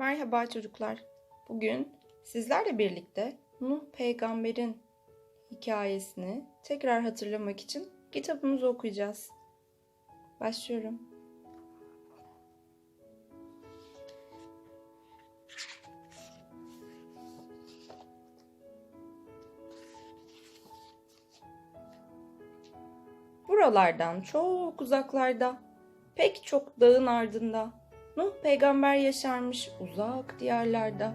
Merhaba çocuklar. Bugün sizlerle birlikte Nuh peygamberin hikayesini tekrar hatırlamak için kitabımızı okuyacağız. Başlıyorum. Buralardan çok uzaklarda, pek çok dağın ardında Nuh peygamber yaşarmış uzak diyarlarda.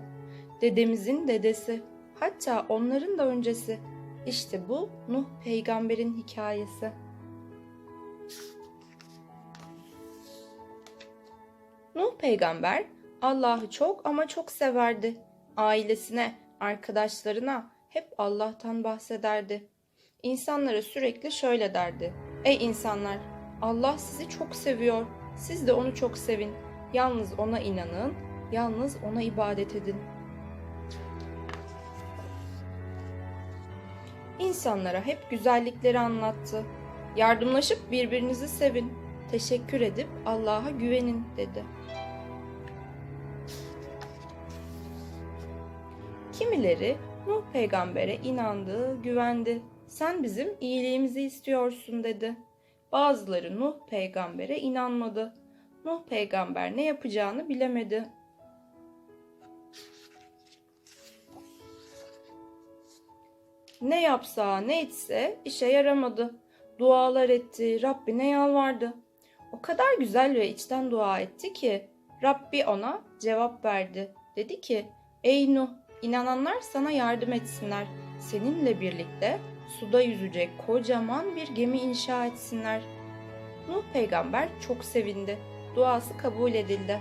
Dedemizin dedesi, hatta onların da öncesi. İşte bu Nuh peygamberin hikayesi. Nuh peygamber Allah'ı çok ama çok severdi. Ailesine, arkadaşlarına hep Allah'tan bahsederdi. İnsanlara sürekli şöyle derdi. Ey insanlar, Allah sizi çok seviyor. Siz de onu çok sevin. Yalnız ona inanın, yalnız ona ibadet edin. İnsanlara hep güzellikleri anlattı. Yardımlaşıp birbirinizi sevin. Teşekkür edip Allah'a güvenin dedi. Kimileri Nuh peygambere inandı, güvendi. Sen bizim iyiliğimizi istiyorsun dedi. Bazıları Nuh peygambere inanmadı. Nuh peygamber ne yapacağını bilemedi. Ne yapsa ne etse işe yaramadı. Dualar etti, Rabbine yalvardı. O kadar güzel ve içten dua etti ki Rabbi ona cevap verdi. Dedi ki ey Nuh inananlar sana yardım etsinler. Seninle birlikte suda yüzecek kocaman bir gemi inşa etsinler. Nuh peygamber çok sevindi duası kabul edildi.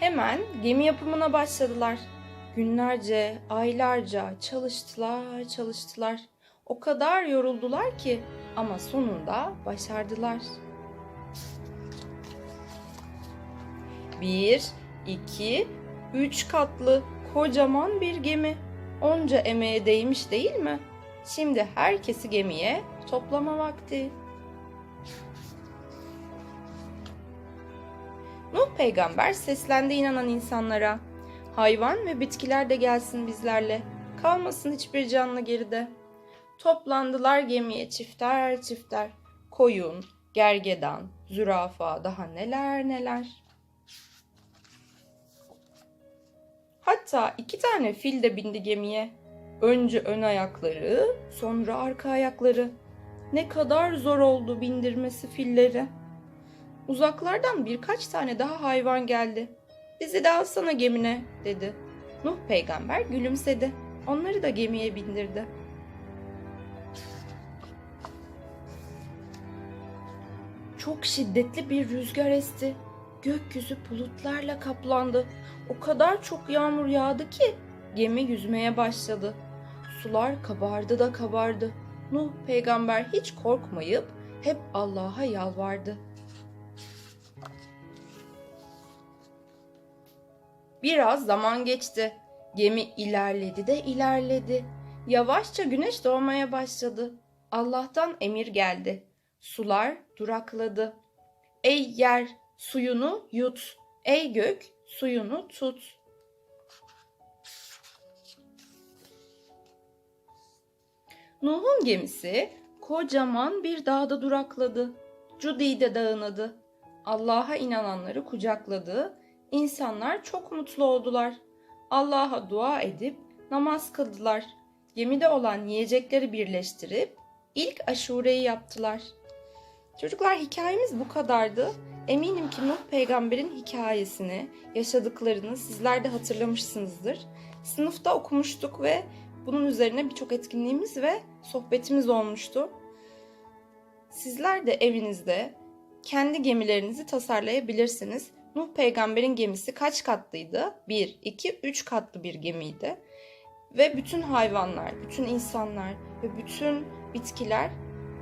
Hemen gemi yapımına başladılar. Günlerce, aylarca çalıştılar, çalıştılar. O kadar yoruldular ki ama sonunda başardılar. Bir, iki, üç katlı kocaman bir gemi. Onca emeğe değmiş değil mi?'' Şimdi herkesi gemiye toplama vakti. Nuh peygamber seslendi inanan insanlara. Hayvan ve bitkiler de gelsin bizlerle. Kalmasın hiçbir canlı geride. Toplandılar gemiye çifter çifter. Koyun, gergedan, zürafa daha neler neler. Hatta iki tane fil de bindi gemiye. Önce ön ayakları, sonra arka ayakları. Ne kadar zor oldu bindirmesi filleri. Uzaklardan birkaç tane daha hayvan geldi. Bizi de alsana gemine dedi. Nuh peygamber gülümsedi. Onları da gemiye bindirdi. Çok şiddetli bir rüzgar esti. Gökyüzü bulutlarla kaplandı. O kadar çok yağmur yağdı ki gemi yüzmeye başladı. Sular kabardı da kabardı. Nuh peygamber hiç korkmayıp hep Allah'a yalvardı. Biraz zaman geçti. Gemi ilerledi de ilerledi. Yavaşça güneş doğmaya başladı. Allah'tan emir geldi. Sular durakladı. Ey yer suyunu yut. Ey gök suyunu tut. Nuh'un gemisi kocaman bir dağda durakladı. Cudi'de dağın adı. Allah'a inananları kucakladı. İnsanlar çok mutlu oldular. Allah'a dua edip namaz kıldılar. Gemide olan yiyecekleri birleştirip ilk aşureyi yaptılar. Çocuklar hikayemiz bu kadardı. Eminim ki Nuh peygamberin hikayesini, yaşadıklarını sizler de hatırlamışsınızdır. Sınıfta okumuştuk ve bunun üzerine birçok etkinliğimiz ve sohbetimiz olmuştu. Sizler de evinizde kendi gemilerinizi tasarlayabilirsiniz. Nuh peygamberin gemisi kaç katlıydı? 1, 2, 3 katlı bir gemiydi. Ve bütün hayvanlar, bütün insanlar ve bütün bitkiler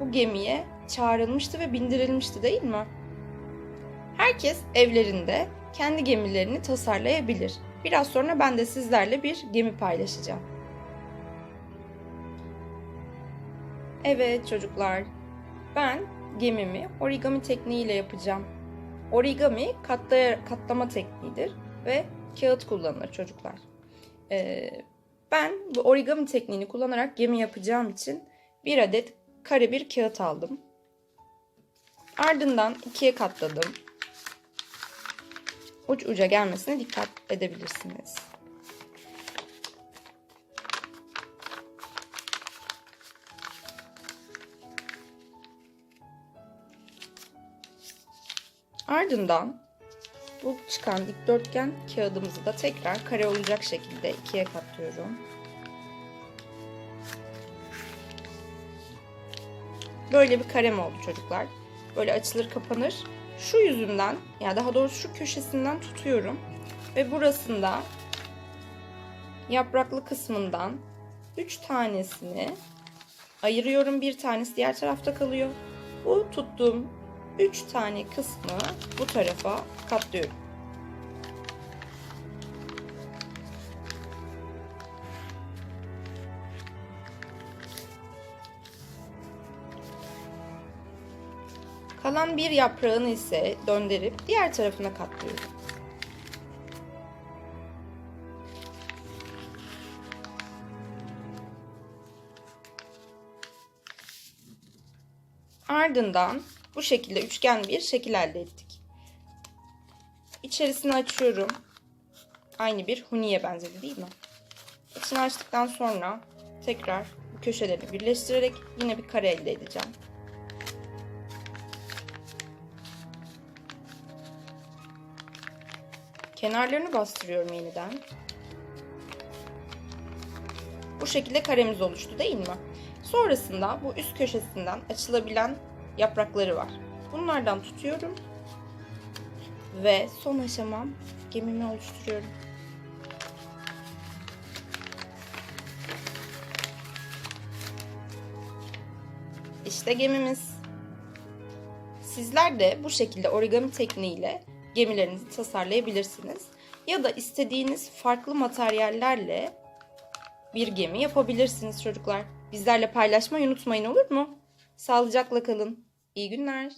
bu gemiye çağrılmıştı ve bindirilmişti değil mi? Herkes evlerinde kendi gemilerini tasarlayabilir. Biraz sonra ben de sizlerle bir gemi paylaşacağım. Evet çocuklar, ben gemimi origami tekniğiyle yapacağım. Origami katlaya, katlama tekniğidir ve kağıt kullanılır çocuklar. Ee, ben bu origami tekniğini kullanarak gemi yapacağım için bir adet kare bir kağıt aldım. Ardından ikiye katladım. Uç uca gelmesine dikkat edebilirsiniz. Ardından bu çıkan dikdörtgen kağıdımızı da tekrar kare olacak şekilde ikiye katlıyorum. Böyle bir karem oldu çocuklar. Böyle açılır kapanır. Şu yüzünden ya daha doğrusu şu köşesinden tutuyorum. Ve burasında yapraklı kısmından 3 tanesini ayırıyorum. Bir tanesi diğer tarafta kalıyor. Bu tuttuğum 3 tane kısmı bu tarafa katlıyorum. Kalan bir yaprağını ise döndürüp diğer tarafına katlıyorum. Ardından bu şekilde üçgen bir şekil elde ettik. İçerisini açıyorum. Aynı bir huniye benzedi değil mi? İçini açtıktan sonra tekrar bu köşeleri birleştirerek yine bir kare elde edeceğim. Kenarlarını bastırıyorum yeniden. Bu şekilde karemiz oluştu değil mi? Sonrasında bu üst köşesinden açılabilen yaprakları var. Bunlardan tutuyorum. Ve son aşamam gemimi oluşturuyorum. İşte gemimiz. Sizler de bu şekilde origami tekniğiyle gemilerinizi tasarlayabilirsiniz. Ya da istediğiniz farklı materyallerle bir gemi yapabilirsiniz çocuklar. Bizlerle paylaşmayı unutmayın olur mu? Sağlıcakla kalın. İyi günler.